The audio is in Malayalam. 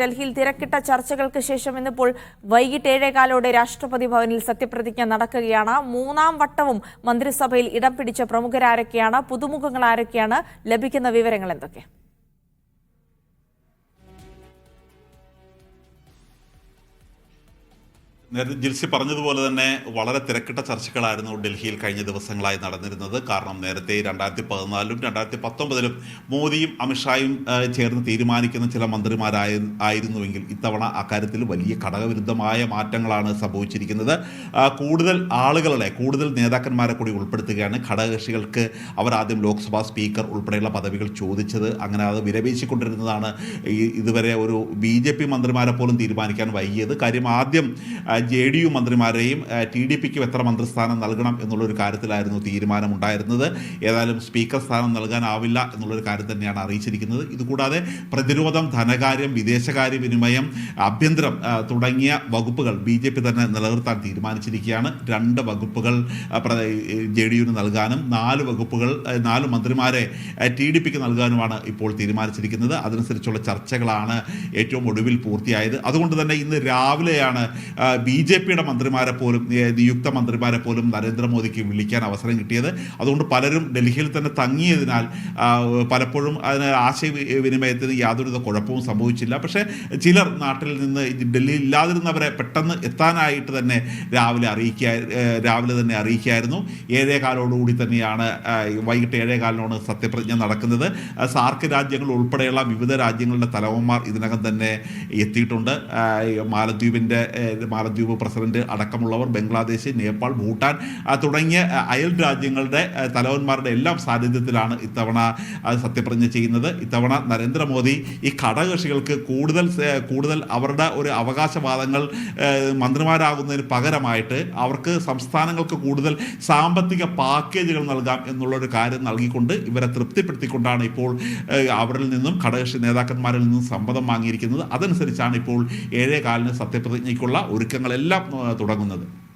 ഡൽഹിയിൽ തിരക്കിട്ട ചർച്ചകൾക്ക് ശേഷം ഇന്നിപ്പോൾ വൈകിട്ട് ഏഴേകാലോടെ രാഷ്ട്രപതി ഭവനിൽ സത്യപ്രതിജ്ഞ നടക്കുകയാണ്. മൂന്നാം വട്ടവും മന്ത്രിസഭയിൽ ഇടം പിടിച്ച പ്രമുഖരാരൊക്കെയാണ് പുതുമുഖങ്ങൾ ആരൊക്കെയാണ് ലഭിക്കുന്ന വിവരങ്ങൾ എന്തൊക്കെ? നേരത്തെ ജിൽസി പറഞ്ഞതുപോലെ തന്നെ വളരെ തിരക്കിട്ട ചർച്ചകളായിരുന്നു ഡൽഹിയിൽ കഴിഞ്ഞ ദിവസങ്ങളായി നടന്നിരുന്നത്. കാരണം നേരത്തെ രണ്ടായിരത്തി പതിനാലിലും രണ്ടായിരത്തി പത്തൊമ്പതിലും മോദിയും അമിത്ഷായും ചേർന്ന് തീരുമാനിക്കുന്ന ചില മന്ത്രിമാരായ ആയിരുന്നുവെങ്കിൽ ഇത്തവണ അക്കാര്യത്തിൽ വലിയ ഘടകവിരുദ്ധമായ മാറ്റങ്ങളാണ് സംഭവിച്ചിരിക്കുന്നത്. കൂടുതൽ ആളുകളെ കൂടുതൽ നേതാക്കന്മാരെ കൂടി ഉൾപ്പെടുത്തുകയാണ് ഘടകകക്ഷികൾക്ക് അവർ ആദ്യം ലോക്സഭാ സ്പീക്കർ ഉൾപ്പെടെയുള്ള പദവികൾ ചോദിച്ചത്. അങ്ങനെ അത് വിരമിച്ചുകൊണ്ടിരുന്നതാണ് ഇതുവരെ ഒരു ബി ജെ പി മന്ത്രിമാരെ പോലും തീരുമാനിക്കാൻ വൈകിയത്. കാര്യം ആദ്യം ജെ ഡി യു മന്ത്രിമാരെയും ടി ഡി പിക്കും എത്ര മന്ത്രിസ്ഥാനം നൽകണം എന്നുള്ളൊരു കാര്യത്തിലായിരുന്നു തീരുമാനമുണ്ടായിരുന്നത്. ഏതായാലും സ്പീക്കർ സ്ഥാനം നൽകാനാവില്ല എന്നുള്ളൊരു കാര്യം തന്നെയാണ് അറിയിച്ചിരിക്കുന്നത്. ഇതുകൂടാതെ പ്രതിരോധം ധനകാര്യം വിദേശകാര്യ വിനിമയം ആഭ്യന്തരം തുടങ്ങിയ വകുപ്പുകൾ ബി ജെ പി തന്നെ നിലനിർത്താൻ തീരുമാനിച്ചിരിക്കുകയാണ്. രണ്ട് വകുപ്പുകൾ ജെ ഡി യുവിന് നൽകാനും നാല് വകുപ്പുകൾ നാല് മന്ത്രിമാരെ ടി ഡി പിക്ക് നൽകാനുമാണ് ഇപ്പോൾ തീരുമാനിച്ചിരിക്കുന്നത്. അതനുസരിച്ചുള്ള ചർച്ചകളാണ് ഏറ്റവും ഒടുവിൽ പൂർത്തിയായത്. അതുകൊണ്ട് തന്നെ ഇന്ന് രാവിലെയാണ് ബി ജെ പിയുടെ മന്ത്രിമാരെ പോലും നിയുക്ത മന്ത്രിമാരെ പോലും നരേന്ദ്രമോദിക്ക് വിളിക്കാൻ അവസരം കിട്ടിയത്. അതുകൊണ്ട് പലരും ഡൽഹിയിൽ തന്നെ തങ്ങിയതിനാൽ പലപ്പോഴും അതിന് ആശയവിനിമയത്തിന് യാതൊരുവിധ കുഴപ്പവും സംഭവിച്ചില്ല. പക്ഷേ ചിലർ നാട്ടിൽ നിന്ന് ഡൽഹിയിൽ ഇല്ലാതിരുന്നവരെ പെട്ടെന്ന് എത്താനായിട്ട് തന്നെ രാവിലെ അറിയിക്കുക രാവിലെ തന്നെ അറിയിക്കുകയായിരുന്നു ഏഴേ കാലോടുകൂടി തന്നെയാണ് വൈകിട്ട് ഏഴേ കാലിനോട് സത്യപ്രതിജ്ഞ നടക്കുന്നത്. സാർക്ക് രാജ്യങ്ങൾ ഉൾപ്പെടെയുള്ള വിവിധ രാജ്യങ്ങളുടെ തലവന്മാർ ഇതിനകം തന്നെ എത്തിയിട്ടുണ്ട്. മാലദ്വീപിന്റെ ഏ, മാലദ്വീപ് പ്രസിഡന്റ് അടക്കമുള്ളവർ ബംഗ്ലാദേശ് നേപ്പാൾ ഭൂട്ടാൻ തുടങ്ങിയ അയൽ രാജ്യങ്ങളുടെ തലവന്മാരുടെ എല്ലാം സാന്നിധ്യത്തിലാണ് ഇത്തവണ സത്യപ്രതിജ്ഞ ചെയ്യുന്നത്. ഇത്തവണ നരേന്ദ്രമോദി ഈ ഘടകകക്ഷികൾക്ക് കൂടുതൽ കൂടുതൽ അവരുടെ ഒരു അവകാശവാദങ്ങൾ മന്ത്രിമാരാകുന്നതിന് പകരമായിട്ട് അവർക്ക് സംസ്ഥാനങ്ങൾക്ക് കൂടുതൽ സാമ്പത്തിക പാക്കേജുകൾ നൽകാം എന്നുള്ളൊരു കാര്യം നൽകിക്കൊണ്ട് ഇവരെ തൃപ്തിപ്പെടുത്തിക്കൊണ്ടാണ് ഇപ്പോൾ അവരിൽ നിന്നും ഘടകകക്ഷി നേതാക്കന്മാരിൽ നിന്നും സമ്മതം വാങ്ങിയിരിക്കുന്നത്. അതനുസരിച്ചാണ് ഇപ്പോൾ ഏഴേ കാലിന് സത്യപ്രതിജ്ഞയ്ക്കുള്ള ഒരുക്കങ്ങളെല്ലാം ഏ, തുടങ്ങുന്നത്.